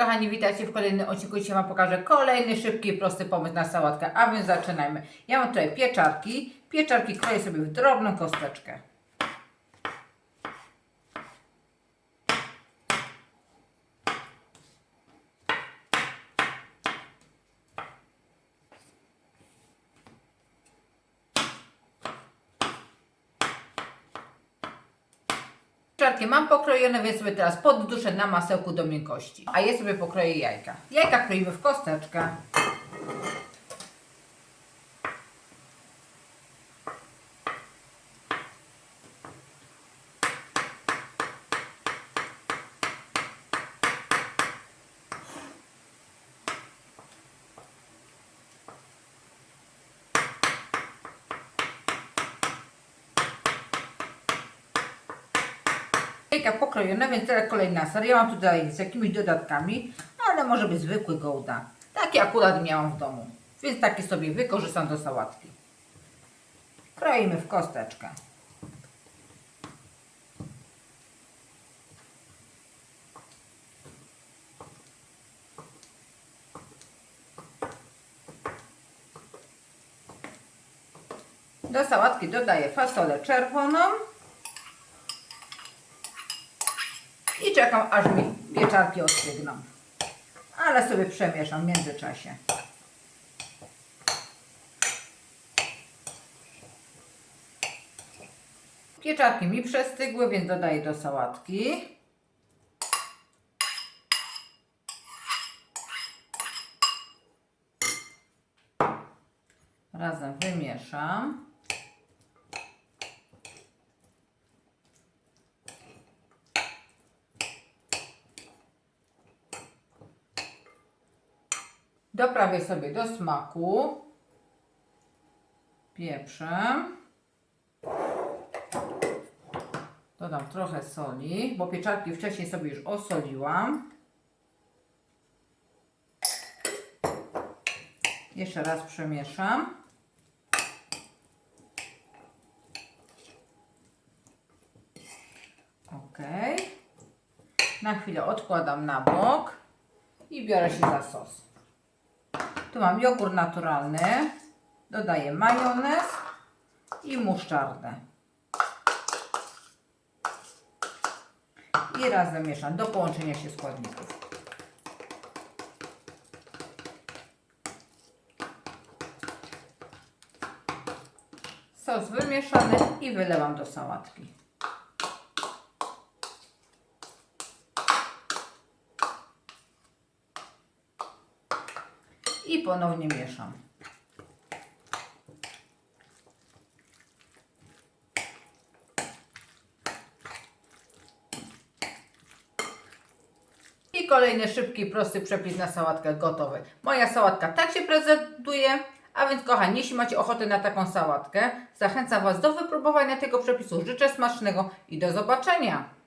kochani, witajcie w kolejnym odcinku. Dzisiaj Wam pokażę kolejny szybki prosty pomysł na sałatkę, a więc zaczynajmy. Ja mam tutaj pieczarki. Pieczarki kroję sobie w drobną kosteczkę. Pieczarki mam pokrojone, więc sobie teraz podduszę na masełku do miękkości. A je sobie pokroję jajka. Jajka kroimy w kosteczkę. Jajka pokrojone, więc teraz kolejna seria. Ja mam tutaj z jakimiś dodatkami, ale może być zwykły gołda. Taki akurat miałam w domu, więc taki sobie wykorzystam do sałatki. Kroimy w kosteczkę. Do sałatki dodaję fasolę czerwoną. I czekam aż mi pieczarki ostygną. Ale sobie przemieszam w międzyczasie. Pieczarki mi przestygły, więc dodaję do sałatki. Razem wymieszam. Doprawię sobie do smaku pieprzem. Dodam trochę soli, bo pieczarki wcześniej sobie już osoliłam. Jeszcze raz przemieszam. Ok. Na chwilę odkładam na bok i biorę się za sos. Tu mam jogurt naturalny, dodaję majonez i muszczardę. I razem mieszam do połączenia się składników. Sos wymieszany i wylewam do sałatki. I ponownie mieszam. I kolejny szybki, prosty przepis na sałatkę gotowy. Moja sałatka tak się prezentuje. A więc kochani, jeśli macie ochotę na taką sałatkę, zachęcam Was do wypróbowania tego przepisu. Życzę smacznego i do zobaczenia.